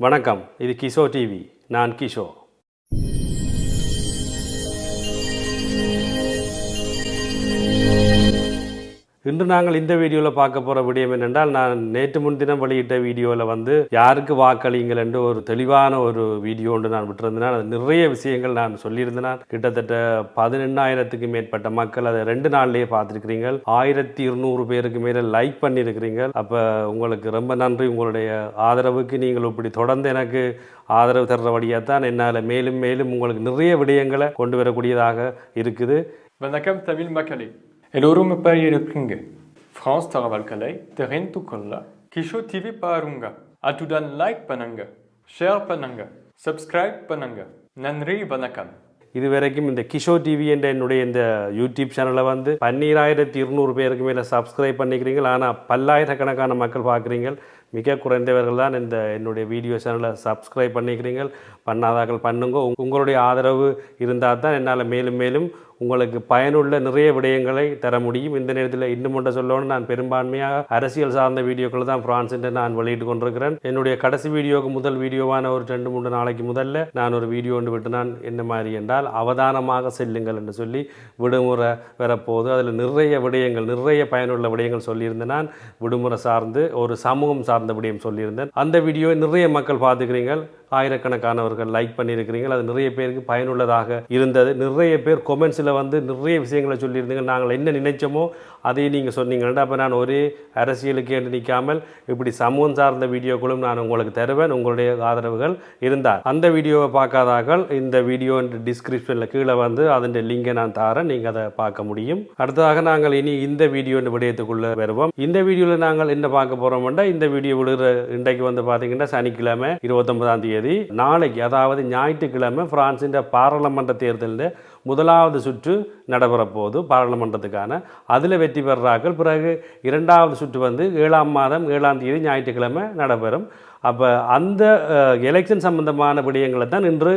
வணக்கம். இது கிஷோ டிவி. நான் கிஷோ இன்று நாங்கள் இந்த வீடியோவில் பார்க்க போகிற விடயம் என்னென்றால் நான் நேற்று முன்தினம் வெளியிட்ட வீடியோவில் வந்து யாருக்கு வாக்களிங்கள் என்று ஒரு தெளிவான ஒரு வீடியோ ஒன்று நான் விட்டிருந்தேன். அது நிறைய விஷயங்கள் நான் சொல்லியிருந்தேன். கிட்டத்தட்ட பதினெண்ணாயிரத்துக்கு மேற்பட்ட மக்கள் அதை ரெண்டு நாள்லேயே பார்த்துருக்கிறீங்க ஆயிரத்தி இருநூறு பேருக்கு மேலே லைக் பண்ணியிருக்கிறீங்க அப்போ உங்களுக்கு ரொம்ப நன்றி. உங்களுடைய ஆதரவுக்கு நீங்கள் இப்படி தொடர்ந்து எனக்கு ஆதரவு தர்றபடியாக தான் என்னால் மேலும் மேலும் உங்களுக்கு நிறைய விடயங்களை கொண்டு வரக்கூடியதாக இருக்குது. வணக்கம் தமிழ் மக்களே. எல்லோரும் எப்படி இருக்கீங்க ஃப்ரான்ஸ் தகவல்களை தெரிந்து கொள்ள கிஷோ டிவி பாருங்க அத்துடன் லைக் பண்ணுங்க ஷேர் பண்ணுங்க சப்ஸ்கிரைப் பண்ணுங்க நன்றி வணக்கம் இதுவரைக்கும் இந்த கிஷோ டிவி என்ற என்னுடைய இந்த யூடியூப் சேனலை வந்து பன்னீராயிரத்தி இருநூறு பேருக்கு மேலே சப்ஸ்கிரைப் பண்ணிக்கிறீங்க ஆனால் பல்லாயிரக்கணக்கான மக்கள் பார்க்குறீங்க மிக குறைந்தவர்கள் தான் இந்த என்னுடைய வீடியோ சேனலை சப்ஸ்கிரைப் பண்ணிக்கிறீங்க பண்ணாதாக்கள் பண்ணுங்க. உங்களுடைய ஆதரவு இருந்தால் தான் என்னால் மேலும் மேலும் உங்களுக்கு பயனுள்ள நிறைய விடயங்களை தர முடியும். இந்த நேரத்தில் இன்னும் ஒன்றை சொல்லணும்னு நான் பெரும்பான்மையாக அரசியல் சார்ந்த வீடியோக்கள் தான் பிரான்ஸ் என்று நான் வெளியிட்டு கொண்டிருக்கிறேன். என்னுடைய கடைசி வீடியோவுக்கு முதல் வீடியோவான ஒரு ரெண்டு மூன்று நாளைக்கு முதல்ல நான் ஒரு வீடியோ ஒன்று விட்டு நான் என்ன மாதிரி என்றால் அவதானமாக செல்லுங்கள் என்று சொல்லி விடுமுறை வரப்போது அதில் நிறைய விடயங்கள் நிறைய பயனுள்ள விடயங்கள் சொல்லியிருந்தேன். நான் விடுமுறை சார்ந்து ஒரு சமூகம் சார்ந்த விடயம் சொல்லியிருந்தேன். அந்த வீடியோ நிறைய மக்கள் பார்த்துக்கிறீங்கள் ஆயிரக்கணக்கானவர்கள் லைக் பண்ணியிருக்கிறீங்க அது நிறைய பேருக்கு பயனுள்ளதாக இருந்தது. நிறைய பேர் கொமெண்ட்ஸில் வந்து நிறைய விஷயங்களை சொல்லியிருந்தீங்க. நாங்கள் என்ன நினைச்சோமோ அதையும் நீங்கள் சொன்னீங்கன்னா அப்போ நான் ஒரே அரசியலுக்கு என்று நிற்காமல் இப்படி சமூகம் சார்ந்த வீடியோக்களும் நான் உங்களுக்கு தருவேன். உங்களுடைய ஆதரவுகள் இருந்தால். அந்த வீடியோவை பார்க்காதார்கள் இந்த வீடியோ டிஸ்கிரிப்ஷனில் கீழே வந்து அதன் லிங்கை நான் தரேன். நீங்கள் அதை பார்க்க முடியும். அடுத்ததாக நாங்கள் இனி இந்த வீடியோ விடயத்துக்குள்ளே வருவோம். இந்த வீடியோவில் நாங்கள் என்ன பார்க்க போகிறோம்னா இந்த வீடியோ விடுகிற இன்றைக்கு வந்து பார்த்தீங்கன்னா சனிக்கிழமை இருபத்தொன்பதாம் தேதி நாளைக்கு அதாவது ஞாயிற்றுக்கிழமை பிரான்சின் பாராளுமன்ற தேர்தலில் முதலாவது சுற்று நடைபெறப்போகுது பாராளுமன்றத்துக்கான. அதில் வெற்றி பெறுறார்கள் பிறகு இரண்டாவது சுற்று வந்து ஏழாம் மாதம் ஏழாம் தேதி ஞாயிற்றுக்கிழமை நடைபெறும். அப்போ அந்த எலெக்ஷன் சம்பந்தமான விடயங்களை தான் இன்று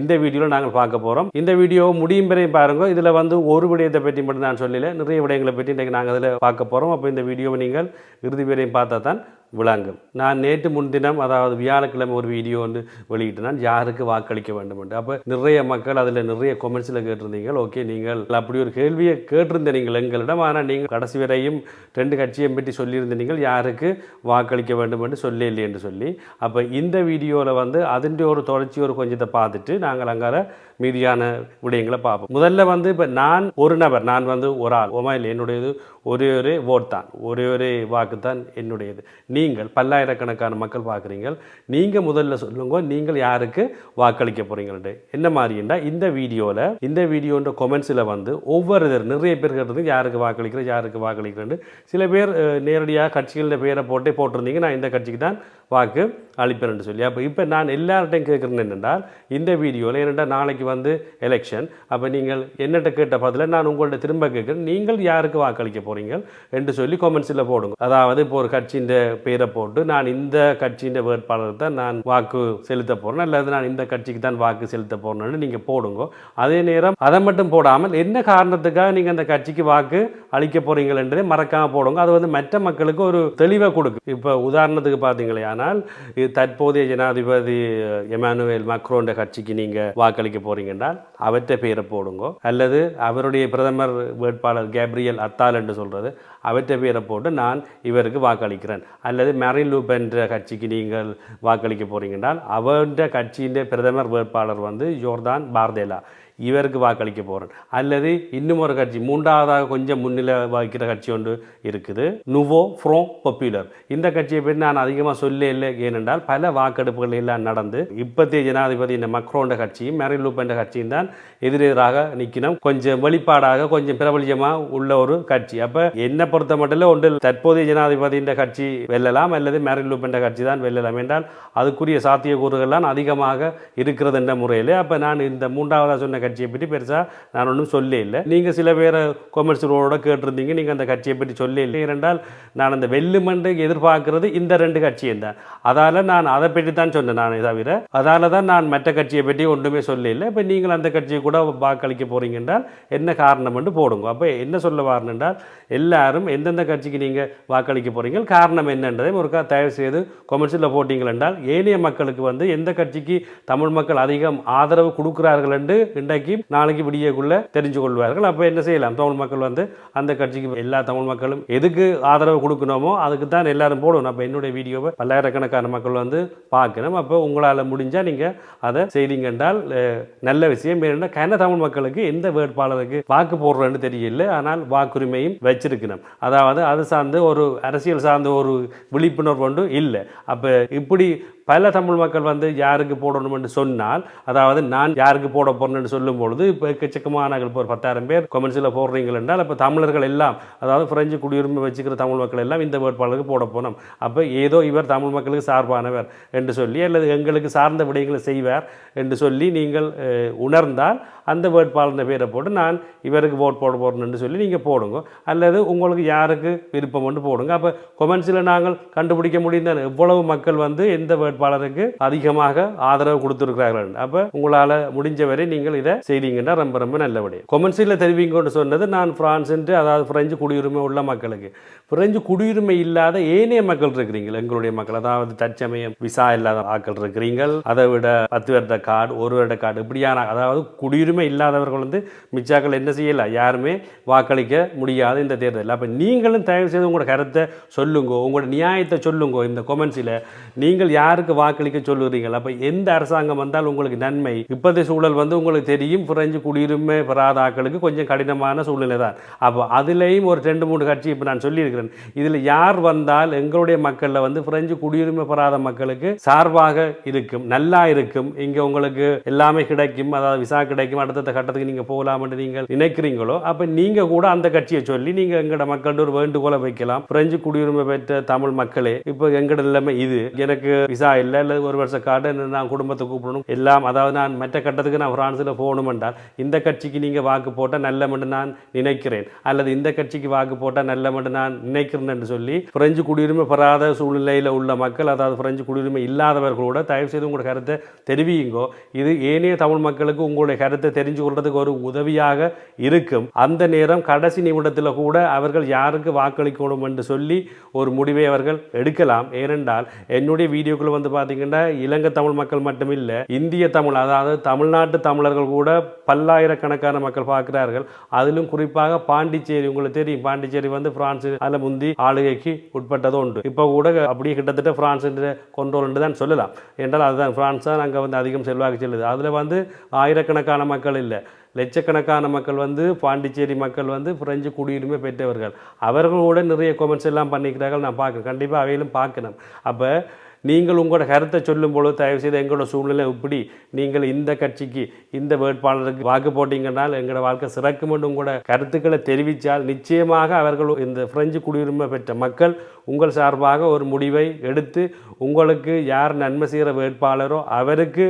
இந்த வீடியோவில் நாங்கள் பார்க்க போகிறோம் இந்த வீடியோ முடியும் வரையும் பாருங்கள் இதில் வந்து ஒரு விடயத்தை பற்றி மட்டும் நான் சொல்லல. நிறைய விடயங்களை பற்றி இன்றைக்கு நாங்கள் அதில் பார்க்க போகிறோம் அப்போ இந்த வீடியோவை நீங்கள் இறுதி வரையும் பார்த்தா தான் விளங்கும். நான் நேற்று முன்தினம் அதாவது வியாழக்கிழமை ஒரு வீடியோ வந்து வெளியிட்டேன். யாருக்கு வாக்களிக்க வேண்டும் என்று அப்போ நிறைய மக்கள் அதில் நிறைய கொமெண்ட்ஸில் கேட்டிருந்தீங்க ஓகே நீங்கள் அப்படி ஒரு கேள்வியை கேட்டிருந்தீங்க எங்களிடம். ஆனால் நீங்கள் கடைசி வரையும் ரெண்டு கட்சியை பற்றி சொல்லியிருந்தீங்க யாருக்கு வாக்களிக்க வேண்டும் என்று சொல்லி இல்லை என்று சொல்லி அப்போ இந்த வீடியோவில் வந்து அதன் ஒரு தொடர்ச்சி ஒரு கொஞ்சத்தை பார்த்துட்டு நாங்கள் அங்கார மீதியான விடயங்களை பார்ப்போம். முதல்ல வந்து இப்போ நான் ஒரு நபர் நான் வந்து ஒரு ஆள். ஓமாயில் என்னுடையது. ஒரே ஒரு ஓட் தான். ஒரே ஒரு வாக்கு தான் என்னுடையது. நீங்கள் பல்லாயிரக்கணக்கான மக்கள் பார்க்குறீங்க நீங்கள் முதல்ல சொல்லுங்க நீங்கள் யாருக்கு வாக்களிக்க போகிறீங்கள்ட்டு என்ன மாதிரின்றா இந்த வீடியோவில் இந்த வீடியோன்ற கொமெண்ட்ஸில் வந்து ஒவ்வொரு நிறைய பேர் கேட்டது யாருக்கு வாக்களிக்கிறேன் யாருக்கு வாக்களிக்கிறேன்னு சில பேர் நேரடியாக கட்சிகளில் பேரை போட்டே போட்டிருந்தீங்க. நான் இந்த கட்சிக்கு தான் வாக்கு அளிப்பேன் சொல்லி. அப்போ இப்போ நான் எல்லார்ட்டையும் கேட்குறேன் என்னென்றால் இந்த வீடியோவில் என்னென்ன நாளைக்கு வந்து எலெக்ஷன் அப்போ நீங்கள் என்னட்ட கேட்ட பதில் நான் உங்கள்ட்ட திரும்ப கேட்குறேன். நீங்கள் யாருக்கு வாக்களிக்க போகிறீங்க என்று சொல்லி கொமெண்ட்ஸில் போடுங்க. அதாவது இப்போ ஒரு கட்சியின் பேரை போட்டு நான் இந்த கட்சியின் வேட்பாளர் தான் நான் வாக்கு செலுத்த போகிறேன் அல்லது நான் இந்த கட்சிக்கு தான் வாக்கு செலுத்த போகிறேன்னு நீங்கள் போடுங்க. அதே நேரம் அதை மட்டும் போடாமல் என்ன காரணத்துக்காக நீங்கள் அந்த கட்சிக்கு வாக்கு அளிக்க போகிறீங்களன்றதை மறக்காமல் போடுங்க. அது வந்து மற்ற மக்களுக்கு ஒரு தெளிவை கொடுக்கும். இப்போ உதாரணத்துக்கு பார்த்தீங்களே ஆனால் தற்போதைய ஜனாதிபதி எமானுவேல் மக்ரோன்ற கட்சிக்கு நீங்கள் வாக்களிக்க போறீங்கன்றால் அவற்றை பேரை போடுங்க. அல்லது அவருடைய பிரதமர் வேட்பாளர் கேப்ரியல் அத்தால் என்று சொல்கிறது அவற்றை பேரை போட்டு நான் இவருக்கு வாக்களிக்கிறேன். அல்லது மெரின் லூப் என்ற கட்சிக்கு நீங்கள் வாக்களிக்க போறீங்கன்றால் அவருடைய கட்சியின் பிரதமர் வேட்பாளர் வந்து ஜோர்தான் பார்தேலா. இவருக்கு வாக்களிக்க போகிறேன் அல்லது இன்னும் ஒரு கட்சி மூன்றாவதாக கொஞ்சம் முன்னிலை வகிக்கிற கட்சி ஒன்று இருக்குது. நுவோ ஃப்ரோ பொப்புலர் இந்த கட்சியை பற்றி நான் அதிகமாக சொல்ல இல்லை. ஏனென்றால் பல வாக்கெடுப்புகள் எல்லாம் நடந்து இப்பத்திய ஜனாதிபதி இந்த மக்ரோண்ட கட்சியும் மேரி லூப் என்ற கட்சியும் தான் எதிரெதிராக நிற்கணும் கொஞ்சம் வெளிப்பாடாக கொஞ்சம் பிரபலியமாக உள்ள ஒரு கட்சி. அப்போ என்னை பொறுத்த மட்டும் ஒன்றில் தற்போதைய ஜனாதிபதியின் கட்சி வெல்லலாம் அல்லது மேரின் லூப் என்ற கட்சி தான் வெல்லலாம். என்றால் அதுக்குரிய சாத்தியக்கூறுகள்லாம் அதிகமாக இருக்கிறது என்ற முறையில் அப்போ நான் இந்த மூன்றாவதாக சொன்ன கட்சியை பற்றி பெருசாக நான் ஒன்றும் சொல்ல இல்லை. நீங்கள் சில பேரை கொமர்ஷியலோட கேட்டிருந்தீங்க நீங்கள் அந்த கட்சியை பற்றி சொல்ல இல்லை. இரண்டால் நான் அந்த வெல்லுமன்று எதிர்பார்க்கிறது இந்த ரெண்டு கட்சியும் தான். அதால் நான் அதை பற்றி தான் சொன்னேன் நான் தவிர அதால் தான் நான் மற்ற கட்சியை பற்றி ஒன்றுமே சொல்ல இல்லை. இப்போ நீங்கள் அந்த கட்சியை கூட வாக்களிக்க போகிறீங்க என்றால் என்ன காரணம் என்று போடுங்க. அப்போ என்ன சொல்ல வாரன் என்றால் எல்லாரும் எந்தெந்த கட்சிக்கு நீங்கள் வாக்களிக்க போறீங்க காரணம் என்னன்றதை ஒருக்கா தயவு செய்து கொமர்ஷியலில் போட்டீங்கள் என்றால் ஏனைய மக்களுக்கு வந்து எந்த கட்சிக்கு தமிழ் மக்கள் அதிகம் ஆதரவு கொடுக்குறார்கள் என்று இன்றைக்கு நாளைக்கு விடியக்குள்ள தெரிஞ்சு கொள்வார்கள் அப்போ என்ன செய்யலாம்? தமிழ் மக்கள் வந்து அந்த கட்சிக்கு எல்லா தமிழ் மக்களும் எதுக்கு ஆதரவு கொடுக்கணுமோ அதுக்கு தான் எல்லாரும் போடணும். அப்போ என்னுடைய வீடியோவை பல்லாயிரக்கணக்கான மக்கள் வந்து பார்க்கணும். அப்போ உங்களால் முடிஞ்சால் நீங்கள் அதை செய்தீங்க என்றால் நல்ல விஷயம். ஏன்னா என்ன தமிழ் மக்களுக்கு எந்த வேட்பாளருக்கு வாக்கு போடுறேன்னு தெரியல. ஆனால் வாக்குரிமையும் வச்சிருக்கணும். அதாவது அது சார்ந்து ஒரு அரசியல் சார்ந்த ஒரு விழிப்புணர்வு ஒன்று இல்லை. அப்போ இப்படி பல தமிழ் மக்கள் வந்து யாருக்கு போடணும்னு சொன்னால் அதாவது நான் யாருக்கு போட போறேன்னு சொல்லும் பொழுது இப்போ எக்கச்சக்கமான இப்போ ஒரு பத்தாயிரம் பேர் கொமெண்ட்ஸில் போடுறீங்கள் என்றால் இப்போ தமிழர்கள் எல்லாம் அதாவது பிரெஞ்சு குடியுரிமை வச்சுக்கிற தமிழ் மக்கள் எல்லாம் இந்த வேட்பாளருக்கு போட போனோம் அப்போ ஏதோ இவர் தமிழ் மக்களுக்கு சார்பானவர் என்று சொல்லி அல்லது எங்களுக்கு சார்ந்த விடயங்களை செய்வார் என்று சொல்லி நீங்கள் உணர்ந்தால் அந்த வேட்பாளர் பேரை போட்டு நான் இவருக்கு ஓட் போட போகிறேன்னு சொல்லி நீங்கள் போடுங்க. அல்லது உங்களுக்கு யாருக்கு விருப்பம் ஒன்று போடுங்க. அப்போ கொமெண்ட்ஸில் நாங்கள் கண்டுபிடிக்க முடியும் எவ்வளவு மக்கள் வந்து எந்த வேட்பாளருக்கு அதிகமாக ஆதரவு கொடுத்துருக்கிறார்கள். அப்போ உங்களால் முடிஞ்ச வரை நீங்கள் இதை செய்தீங்கன்னா ரொம்ப ரொம்ப நல்லபடி கொமெண்ட்ஸில் தெரிவிங்கன்னு சொன்னது நான் பிரான்ஸ் என்று அதாவது பிரெஞ்சு குடியுரிமை உள்ள மக்களுக்கு. பிரெஞ்சு குடியுரிமை இல்லாத ஏனைய மக்கள் இருக்கிறீங்க எங்களுடைய மக்கள் அதாவது தற்சமயம் விசா இல்லாத ஆட்கள் இருக்கிறீங்கள். அதை விட பத்து வருட கார்டு ஒரு வருட கார்டு இப்படியான அதாவது குடியுரிமை இல்லாதவர்கள் வந்து மிச்சாக்கள் என்ன செய்யல? யாருமே வாக்களிக்க முடியாது இந்த தேர்தலில். அப்போ நீங்களும் தயவு செய்து உங்களோட கருத்தை சொல்லுங்க உங்களோட நியாயத்தை சொல்லுங்க இந்த கொமெண்ட்ஸில் நீங்கள் யாருக்கு வாக்களிக்க சொல்லுறீங்கள் அப்போ எந்த அரசாங்கம் வந்தால் உங்களுக்கு நன்மை? இப்போதைய சூழல் வந்து உங்களுக்கு தெரியும் பிரெஞ்சு குடியுரிமை பெறாத ஆக்களுக்கு கொஞ்சம் கடினமான சூழ்நிலை தான் அப்போ அதுலேயும் ஒரு ரெண்டு மூணு கட்சி இப்போ நான் கேட்டுக்கிறேன். இதில் யார் வந்தால் எங்களுடைய மக்களில் வந்து பிரெஞ்சு குடியுரிமை பெறாத மக்களுக்கு சார்பாக இருக்கும் நல்லா இருக்கும். இங்கே உங்களுக்கு எல்லாமே கிடைக்கும் அதாவது விசா கிடைக்கும் அடுத்த கட்டத்துக்கு நீங்கள் போகலாம்னு நீங்கள் நினைக்கிறீங்களோ அப்போ நீங்கள் கூட அந்த கட்சியை சொல்லி நீங்கள் எங்களோட மக்கள்கிட்ட ஒரு வேண்டுகோளை வைக்கலாம். பிரெஞ்சு குடியுரிமை பெற்ற தமிழ் மக்களே இப்போ எங்கட நிலைமை இது. எனக்கு விசா இல்லை இல்லை ஒரு வருஷ கார்டு நான் குடும்பத்தை கூப்பிடணும். எல்லாம் அதாவது நான் மற்ற கட்டத்துக்கு நான் பிரான்ஸில் போகணும் என்றால் இந்த கட்சிக்கு நீங்கள் வாக்கு போட்டால் நல்லமென்று நான் நினைக்கிறேன். அல்லது இந்த கட்சிக்கு வாக்கு போட்டால் நல்லமென்று நான் நினைக்கிறேன் என்று சொல்லி பிரெஞ்சு குடியுரிமை பெறாத சூழ்நிலையில் உள்ள மக்கள் அதாவது பிரெஞ்சு குடியுரிமை இல்லாதவர்களோட தயவு செய்து உங்களோட கருத்தை தெரிவியுங்கோ. இது ஏனைய தமிழ் மக்களுக்கு உங்களுடைய கருத்தை தெரிஞ்சு கொள்றதுக்கு ஒரு உதவியாக இருக்கும். அந்த நேரம் கடைசி நிமிடத்தில் கூட அவர்கள் யாருக்கு வாக்களிக்கணும் என்று சொல்லி ஒரு முடிவை அவர்கள் எடுக்கலாம். ஏனென்றால் என்னுடைய வீடியோக்கள் வந்து பார்த்தீங்கன்னா இலங்கை தமிழ் மக்கள் மட்டுமில்லை இந்திய தமிழ் அதாவது தமிழ்நாட்டு தமிழர்கள் கூட பல்லாயிரக்கணக்கான மக்கள் பார்க்கிறார்கள். அதிலும் குறிப்பாக பாண்டிச்சேரி உங்களுக்கு தெரியும் பாண்டிச்சேரி வந்து பிரான்ஸ் அதில் முந்தி ஆளுகைக்கு உட்பட்டதும் உண்டு. இப்போ கூட அப்படியே கிட்டத்தட்ட பிரான்ஸ் கொண்டோல் தான் சொல்லலாம். என்றால் அதுதான் பிரான்ஸ் தான் அங்கே வந்து அதிகம் செல்வாக்கு செல்லுது. அதில் வந்து ஆயிரக்கணக்கான மக்கள் இல்லை. லட்சக்கணக்கான மக்கள் வந்து பாண்டிச்சேரி மக்கள் வந்து பிரெஞ்சு குடியுரிமை பெற்றவர்கள். அவர்களோட நிறைய கொமெண்ட்ஸ் எல்லாம் பண்ணிக்கிறார்கள். நான் பார்க்குறேன். கண்டிப்பாக அவையிலும் பார்க்கணும். அப்போ நீங்கள் உங்களோட கருத்தை சொல்லும் பொழுது தயவு செய்து எங்களோட சூழ்நிலை இப்படி. நீங்கள் இந்த கட்சிக்கு இந்த வேட்பாளருக்கு வாக்கு போட்டீங்கன்னால் எங்களோட வாழ்க்கை சிறக்கும் என்று உங்களோட கருத்துக்களை தெரிவித்தால் நிச்சயமாக அவர்கள் இந்த பிரெஞ்சு குடியுரிமை பெற்ற மக்கள் உங்கள் சார்பாக ஒரு முடிவை எடுத்து உங்களுக்கு யார் நன்மை செய்கிற வேட்பாளரோ அவருக்கு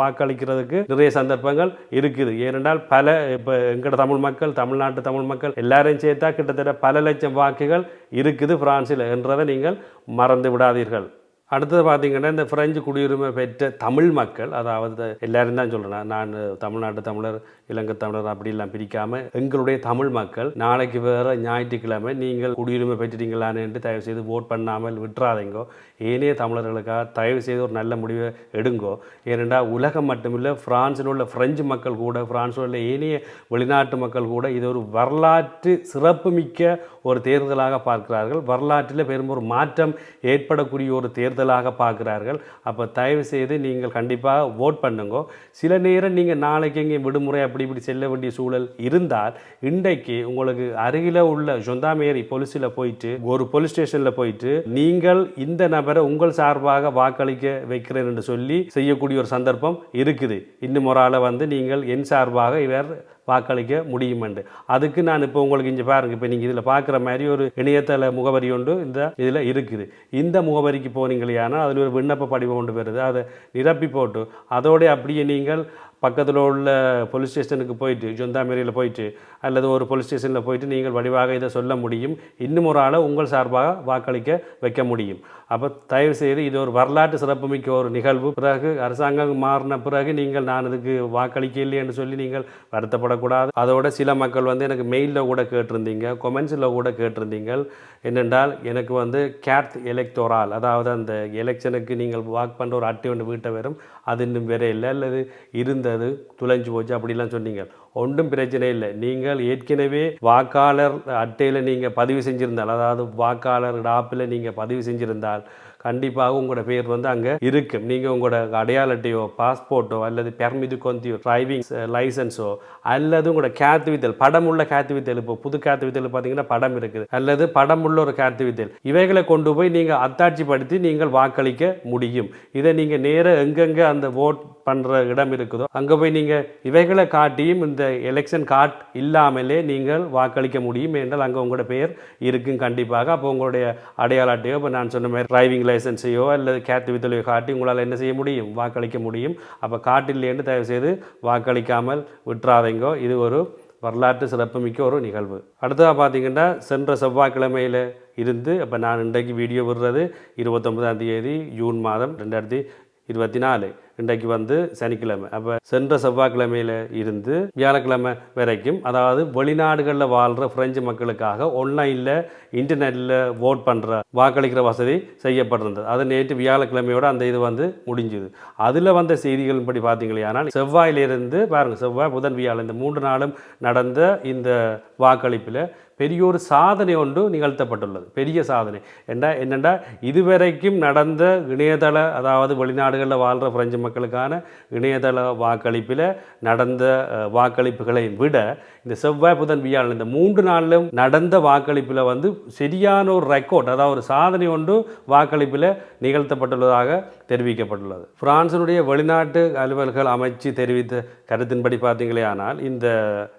வாக்களிக்கிறதுக்கு நிறைய சந்தர்ப்பங்கள் இருக்குது. ஏனென்றால் பல இப்போ எங்களோட தமிழ் மக்கள் தமிழ்நாட்டு தமிழ் மக்கள் எல்லாரையும் சேர்த்தா கிட்டத்தட்ட பல லட்சம் வாக்குகள் இருக்குது பிரான்சில் என்றதை நீங்கள் மறந்து விடாதீர்கள். அடுத்தது பார்த்தீங்கன்னா இந்த பிரெஞ்சு குடியுரிமை பெற்ற தமிழ் மக்கள் அதாவது எல்லாரும் தான் சொல்கிறேன் நான் தமிழ்நாட்டு தமிழர் இலங்கை தமிழர் அப்படிலாம் பிரிக்காமல் எங்களுடைய தமிழ் மக்கள் நாளைக்கு வேறு ஞாயிற்றுக்கிழமை நீங்கள் குடியுரிமை பெற்றுட்டீங்களான்னு என்று தயவு செய்து ஓட் பண்ணாமல் விட்டுறாதீங்கோ. ஏனைய தமிழர்களுக்காக தயவு செய்து ஒரு நல்ல முடிவை எடுங்கோ. ஏனென்றால் உலகம் மட்டுமில்லை பிரான்சில் உள்ள பிரெஞ்சு மக்கள் கூட பிரான்சில் உள்ள ஏனைய வெளிநாட்டு மக்கள் கூட இது ஒரு வரலாற்று சிறப்புமிக்க ஒரு தேர்தலாக பார்க்கிறார்கள். வரலாற்றில் பெரும் ஒரு மாற்றம் ஏற்படக்கூடிய ஒரு தேர்தலாக பார்க்கிறார்கள். அப்போ தயவு செய்து நீங்கள் கண்டிப்பாக ஓட் பண்ணுங்க. சில நேரம் நீங்கள் நாளைக்கு எங்கே விடுமுறை அப்படி இப்படி செல்ல வேண்டிய சூழல் இருந்தால் இன்றைக்கு உங்களுக்கு அருகில் உள்ள சொந்தாமேரி போலீஸில் போயிட்டு ஒரு போலீஸ் ஸ்டேஷனில் போயிட்டு நீங்கள் இந்த நபரை உங்கள் சார்பாக வாக்களிக்க வைக்கிறேன் என்று சொல்லி செய்யக்கூடிய ஒரு சந்தர்ப்பம் இருக்குது. இன்னும் ஒரு ஆளை வந்து நீங்கள் என் சார்பாக இவர் வாக்களிக்க முடியுமெண்டு அதுக்கு நான் இப்போ உங்களுக்கு இங்கே பாருங்க இப்போ நீங்கள் இதில் பார்க்குற மாதிரி ஒரு இணையதள முகவரி ஒன்று இந்த இதில் இருக்குது. இந்த முகவரிக்கு போனீங்களேனா அதில் ஒரு விண்ணப்ப படிவம் ஒன்று வருது. அதை நிரப்பி போட்டு அதோடு அப்படியே நீங்கள் பக்கத்தில் உள்ள போலீஸ் ஸ்டேஷனுக்கு போயிட்டு ஜொந்தாமேரியில் போயிட்டு அல்லது ஒரு போலீஸ் ஸ்டேஷனில் போயிட்டு நீங்கள் வடிவாக இதை சொல்ல முடியும். இன்னும் ஒரு ஆளை உங்கள் சார்பாக வாக்களிக்க வைக்க முடியும். அப்போ தயவு செய்து இது ஒரு வரலாற்று சிறப்புமிக்க ஒரு நிகழ்வு. பிறகு அரசாங்கம் மாறின பிறகு நீங்கள் நான் இதுக்கு வாக்களிக்க இல்லைன்னு சொல்லி நீங்கள் வருத்தப்படக்கூடாது. அதோட சில மக்கள் வந்து எனக்கு மெயிலில் கூட கேட்டிருந்தீங்க கொமெண்ட்ஸில் கூட கேட்டிருந்தீங்க என்னென்றால் எனக்கு வந்து கேட் எலெக்டோரால் அதாவது அந்த எலெக்ஷனுக்கு நீங்கள் வாக் பண்ணுற ஒரு அட்டை ஒன்று வீட்டை வரும் அது இன்னும் வேற இல்லை. அல்லது இருந்தது துளைஞ்சு போச்சு அப்படிலாம் சொன்னீங்க. ஒன்றும் பிரச்சனை இல்லை. நீங்கள் ஏற்கனவே வாக்காளர் அட்டையில் நீங்கள் பதிவு செஞ்சிருந்தால் அதாவது வாக்காளர் டாப்பில் நீங்கள் பதிவு செஞ்சிருந்தால் கண்டிப்பாக உங்களோட பேர் வந்து அங்கே இருக்கும். நீங்கள் உங்களோட அடையாள அட்டையோ பாஸ்போர்ட்டோ அல்லது பெர்மிது கொந்தியோ டிரைவிங் லைசன்ஸோ அல்லது உங்களோட கேத்து வித்தல் படம் உள்ள கேத்து வித்தல் இப்போ புது கேத்து வித்தல் பார்த்தீங்கன்னா படம் இருக்குது. அல்லது படம் உள்ள ஒரு கேத்து வித்தல் இவைகளை கொண்டு போய் நீங்கள் அத்தாட்சிப்படுத்தி நீங்கள் வாக்களிக்க முடியும். இதை நீங்கள் நேராக எங்கெங்கே அந்த ஓட் பண்ணுற இடம் இருக்குதோ அங்கே போய் நீங்கள் இவைகளை காட்டியும் இந்த எலெக்ஷன் கார்ட் இல்லாமலே நீங்கள் வாக்களிக்க முடியும் என்றால் அங்கே உங்களோட பெயர் இருக்கும் கண்டிப்பாக. அப்போ உங்களுடைய அடையாள அட்டையோ இப்போ நான் சொன்ன மாதிரி டிரைவிங் லைசன்ஸையோ அல்லது கேட் வித்தலையோ காட்டி உங்களால் என்ன செய்ய முடியும்? வாக்களிக்க முடியும். அப்போ காட்டில்லேன்னு தயவு செய்து வாக்களிக்காமல் விட்டுறாதீங்கோ இது ஒரு வரலாற்று சிறப்புமிக்க ஒரு நிகழ்வு. அடுத்ததாக பார்த்தீங்கன்னா சென்ற செவ்வாய்க்கிழமையில் இருந்து அப்போ நான் இன்றைக்கு வீடியோ விடுறது இருபத்தொன்பதாம் தேதி ஜூன் மாதம் ரெண்டாயிரத்தி இருபத்தி நாலு. இன்றைக்கு வந்து சனிக்கிழமை. அப்போ சென்ற செவ்வாய்க்கிழமையில் இருந்து வியாழக்கிழமை வரைக்கும் அதாவது வெளிநாடுகளில் வாழ்கிற பிரெஞ்சு மக்களுக்காக ஆன்லைனில் இன்டர்நெட்டில் ஓட் பண்ணுற வாக்களிக்கிற வசதி செய்யப்பட்டிருந்தது. அது நேற்று வியாழக்கிழமையோட அந்த இது வந்து முடிஞ்சுது. அதில் வந்த செய்திகளின்படி பார்த்தீங்களே ஆனால் செவ்வாயிலிருந்து பாருங்கள் செவ்வாய் புதன் வியாழன் இந்த மூன்று நாளும் நடந்த இந்த வாக்களிப்பில் பெரிய ஒரு சாதனை ஒன்று நிகழ்த்தப்பட்டுள்ளது. பெரிய சாதனை. என்ன என்னென்னா இதுவரைக்கும் நடந்த இணையதள அதாவது வெளிநாடுகளில் வாழ்கிற பிரெஞ்சு மக்களுக்கான இணையதள வாக்களிப்பில் நடந்த வாக்களிப்புகளை விட இந்த செவ்வாய் புதன் வியாழன் இந்த மூன்று நாளிலும் நடந்த வாக்களிப்பில் வந்து சரியான ஒரு ரெக்கார்ட் அதாவது ஒரு சாதனை ஒன்று வாக்களிப்பில் நிகழ்த்தப்பட்டுள்ளதாக தெரிவிக்கப்பட்டுள்ளது. பிரான்சினுடைய வெளிநாட்டு அலுவல்கள் அமைச்சு தெரிவித்த கருத்தின்படி பார்த்தீங்களே ஆனால் இந்த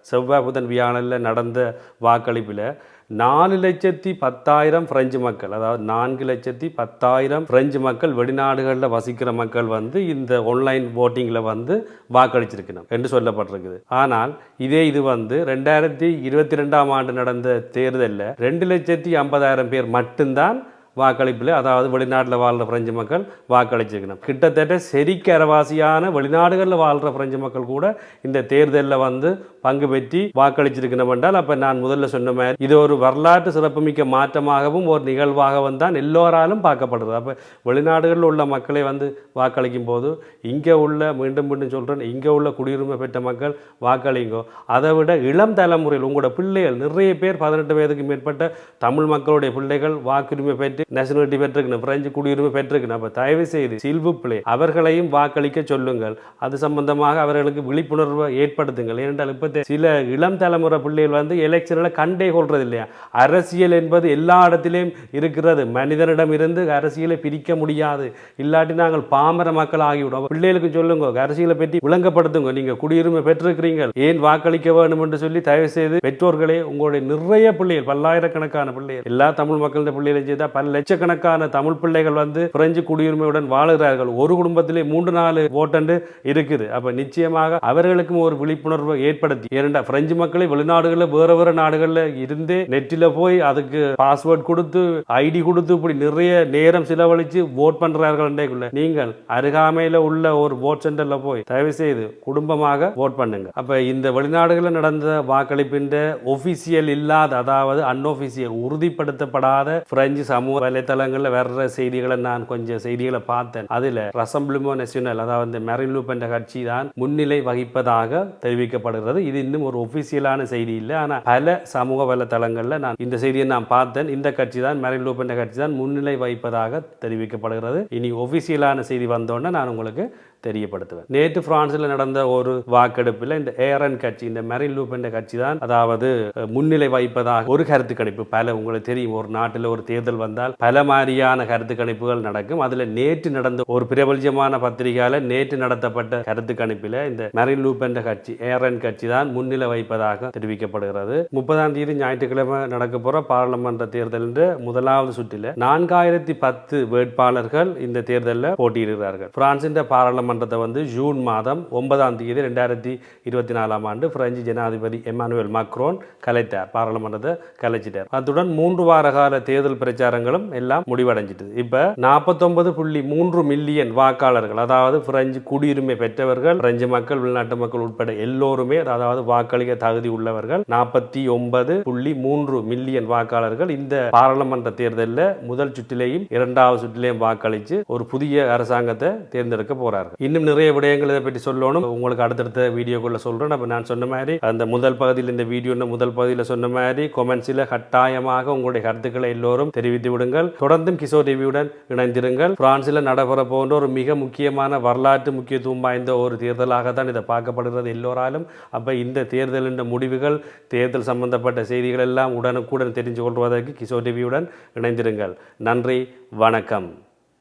செவ்வாய் புதன் வியாழனில் நடந்த வாக்களிப்பில் நாலு லட்சத்தி பத்தாயிரம் பிரெஞ்சு மக்கள் அதாவது நான்கு லட்சத்தி பத்தாயிரம் பிரெஞ்சு மக்கள் வெளிநாடுகளில் வசிக்கிற மக்கள் வந்து இந்த ஆன்லைன் ஓட்டிங்கில் வந்து வாக்களிச்சிருக்கணும் என்று சொல்லப்பட்டிருக்குது. ஆனால் இதே இது வந்து ரெண்டாயிரத்தி இருபத்தி ரெண்டாம் ஆண்டு நடந்த தேர்தலில் ரெண்டு லட்சத்தி ஐம்பதாயிரம் பேர் மட்டும்தான் வாக்களிப்பில் அதாவது வெளிநாட்டில் வாழ்கிற பிரெஞ்சு மக்கள் வாக்களிச்சிருக்கணும் கிட்டத்தட்ட செரிக்கரவாசியான வெளிநாடுகளில் வாழ்கிற பிரெஞ்சு மக்கள் கூட இந்த தேர்தலில் வந்து பங்கு பெற்றி வாக்களிச்சிருக்கணும் என்றால் அப்போ நான் முதல்ல சொன்ன மாதிரி இது ஒரு வரலாற்று சிறப்புமிக்க மாற்றமாகவும் ஒரு நிகழ்வாகவும் தான் எல்லோராலும் பார்க்கப்படுறது. அப்போ வெளிநாடுகளில் உள்ள மக்களை வந்து வாக்களிக்கும் போது இங்கே உள்ள மீண்டும் மீண்டும் சொல்கிறேன் இங்கே உள்ள குடியுரிமை பெற்ற மக்கள் வாக்களிங்கோ அதை விட இளம் தலைமுறையில் உங்களோட பிள்ளைகள் நிறைய பேர் பதினெட்டு வயதுக்கு மேற்பட்ட தமிழ் மக்களுடைய பிள்ளைகள் வாக்குரிமை பெற்று நேஷனாலிட்டி பெற்றிருக்கணும் பிரெஞ்சு குடியுரிமை பெற்றிருக்கணும் அப்போ தயவு செய்து சில்வு பிள்ளை அவர்களையும் வாக்களிக்க சொல்லுங்கள். அது சம்பந்தமாக அவர்களுக்கு விழிப்புணர்வை ஏற்படுத்துங்கள். ஏனென்றால் இப்போ சில இளம் தலைமுறை பிள்ளைகள் வந்து எலெக்ஷனில் கண்டே கொள்றது இல்லையா அரசியல் என்பது எல்லா இடத்திலையும் இருக்கிறது. மனிதனிடம் இருந்து அரசியலை பிரிக்க முடியாது. இல்லாட்டி நாங்கள் பாமர மக்கள் ஆகிவிடும் பிள்ளைகளுக்கு சொல்லுங்க அரசியலை பற்றி விளங்கப்படுத்துங்க. நீங்க குடியுரிமை பெற்றிருக்கிறீங்க ஏன் வாக்களிக்க வேண்டும் என்று சொல்லி தயவு செய்து பெற்றோர்களே உங்களுடைய நிறைய பிள்ளைகள் பல்லாயிரக்கணக்கான பிள்ளைகள் எல்லா தமிழ் மக்களின் பிள்ளைகளையும் செய்தால் பல்ல லட்சக்கணக்கான தமிழ் பிள்ளைகள் வந்து பிரெஞ்சு குடியுரிமையுடன் வாழுகிறார்கள். ஒரு குடும்பத்திலே மூன்று நாலு ஓட்டண்டு இருக்குது. அப்ப நிச்சயமாக அவர்களுக்கும் ஒரு விழிப்புணர்வு ஏற்படுத்தி. இரண்டா பிரெஞ்சு மக்களை வெளிநாடுகளில் வேற வேற நாடுகளில் இருந்தே நெட்டில் போய் அதுக்கு பாஸ்வேர்ட் கொடுத்து ஐடி கொடுத்து இப்படி நிறைய நேரம் செலவழித்து ஓட் பண்றார்கள் நீங்கள் அருகாமையில் உள்ள ஒரு ஓட் சென்டர்ல போய் தயவு செய்து குடும்பமாக ஓட் பண்ணுங்க. அப்ப இந்த வெளிநாடுகளில் நடந்த வாக்களிப்பின் ஒஃபிசியல் இல்லாத அதாவது அன்ஒஃபிசியல் உறுதிப்படுத்தப்படாத பிரெஞ்சு சமூக வலைத்தளங்களில் வர்ற செய்திகளை நான் கொஞ்சம் செய்திகளை பார்த்தேன். அதில் ரசம்பிளுமோ நேஷனல் அதாவது மெரின்லூப் என்ற கட்சி தான் முன்னிலை வகிப்பதாக தெரிவிக்கப்படுகிறது. இது இன்னும் ஒரு ஒபிசியலான செய்தி இல்லை. ஆனால் பல சமூக வலைத்தளங்களில் நான் இந்த செய்தியை நான் பார்த்தேன். இந்த கட்சி தான் மெரின்லூப் என்ற கட்சி தான் முன்னிலை வகிப்பதாக தெரிவிக்கப்படுகிறது. இனி ஒபிசியலான செய்தி வந்தோடனே நான் உங்களுக்கு தெரியப்படுத்துவேன். நேற்று பிரான்சில் நடந்த ஒரு வாக்கெடுப்பில் இந்த ஏரன் கட்சி இந்த மெரின் லூப் என்ற கட்சி தான் அதாவது முன்னிலை வைப்பதாக ஒரு கருத்து கணிப்பு. பல உங்களுக்கு தெரியும் ஒரு நாட்டில் ஒரு தேர்தல் வந்தால் பல மாதிரியான கருத்து கணிப்புகள் நடக்கும். அதில் நேற்று நடந்த ஒரு பிரபலஜமான பத்திரிகையால நேற்று நடத்தப்பட்ட கருத்து கணிப்பில் இந்த மெரின் லூப் என்ற கட்சி ஏரன் கட்சி தான் முன்னிலை வைப்பதாக தெரிவிக்கப்படுகிறது. முப்பதாம் தேதி ஞாயிற்றுக்கிழமை நடக்க போகிற பாராளுமன்ற தேர்தலின் முதலாவது சுற்றில் நான்காயிரத்தி பத்து வேட்பாளர்கள் இந்த தேர்தலில் போட்டியிடுகிறார்கள். பிரான்சின் பாராளுமன்ற பாராளுமன்றத்தை வந்து ஜூன் மாதம் ஒன்பதாம் தேதி ரெண்டாயிரத்தி இருபத்தி நாலாம் ஆண்டு பிரெஞ்சு ஜனாதிபதி எமானுவேல் மக்ரோன் கலைத்தார். பாராளுமன்றத்தை கலைச்சிட்டார். அத்துடன் மூன்று வார கால தேர்தல் பிரச்சாரங்களும் எல்லாம் முடிவடைஞ்சிட்டது. இப்போ நாற்பத்தொன்பது புள்ளி மூன்று மில்லியன் வாக்காளர்கள் அதாவது பிரெஞ்சு குடியுரிமை பெற்றவர்கள் பிரெஞ்சு மக்கள் வெளிநாட்டு மக்கள் உட்பட எல்லோருமே அதாவது வாக்களிக்க தகுதி உள்ளவர்கள் நாற்பத்தி ஒன்பது புள்ளி மூன்று மில்லியன் வாக்காளர்கள் இந்த பாராளுமன்ற தேர்தலில் முதல் சுற்றிலேயும் இரண்டாவது சுற்றிலேயும் வாக்களித்து ஒரு புதிய அரசாங்கத்தை தேர்ந்தெடுக்க போறார்கள். இன்னும் நிறைய விடயங்கள் இதை பற்றி சொல்லணும். உங்களுக்கு அடுத்தடுத்த வீடியோக்குள்ளே சொல்கிறேன் அப்போ நான் சொன்ன மாதிரி அந்த முதல் பகுதியில் இந்த வீடியோன்னு முதல் பகுதியில் சொன்ன மாதிரி கொமெண்ட்ஸில் கட்டாயமாக உங்களுடைய கருத்துக்களை எல்லோரும் தெரிவித்து விடுங்கள். தொடர்ந்தும் கிஷோர் டிவியுடன் இணைந்திருங்கள். பிரான்சில் நடைபெற போன்ற ஒரு மிக முக்கியமான வரலாற்று முக்கியத்துவம் வாய்ந்த ஒரு தேர்தலாக தான் இதை பார்க்கப்படுகிறது எல்லோராலும். அப்போ இந்த தேர்தலின் முடிவுகள் தேர்தல் சம்பந்தப்பட்ட செய்திகள் எல்லாம் உடனுக்குடன் தெரிஞ்சு கொள்வதற்கு கிஷோர் டிவியுடன் இணைந்திருங்கள். நன்றி வணக்கம்.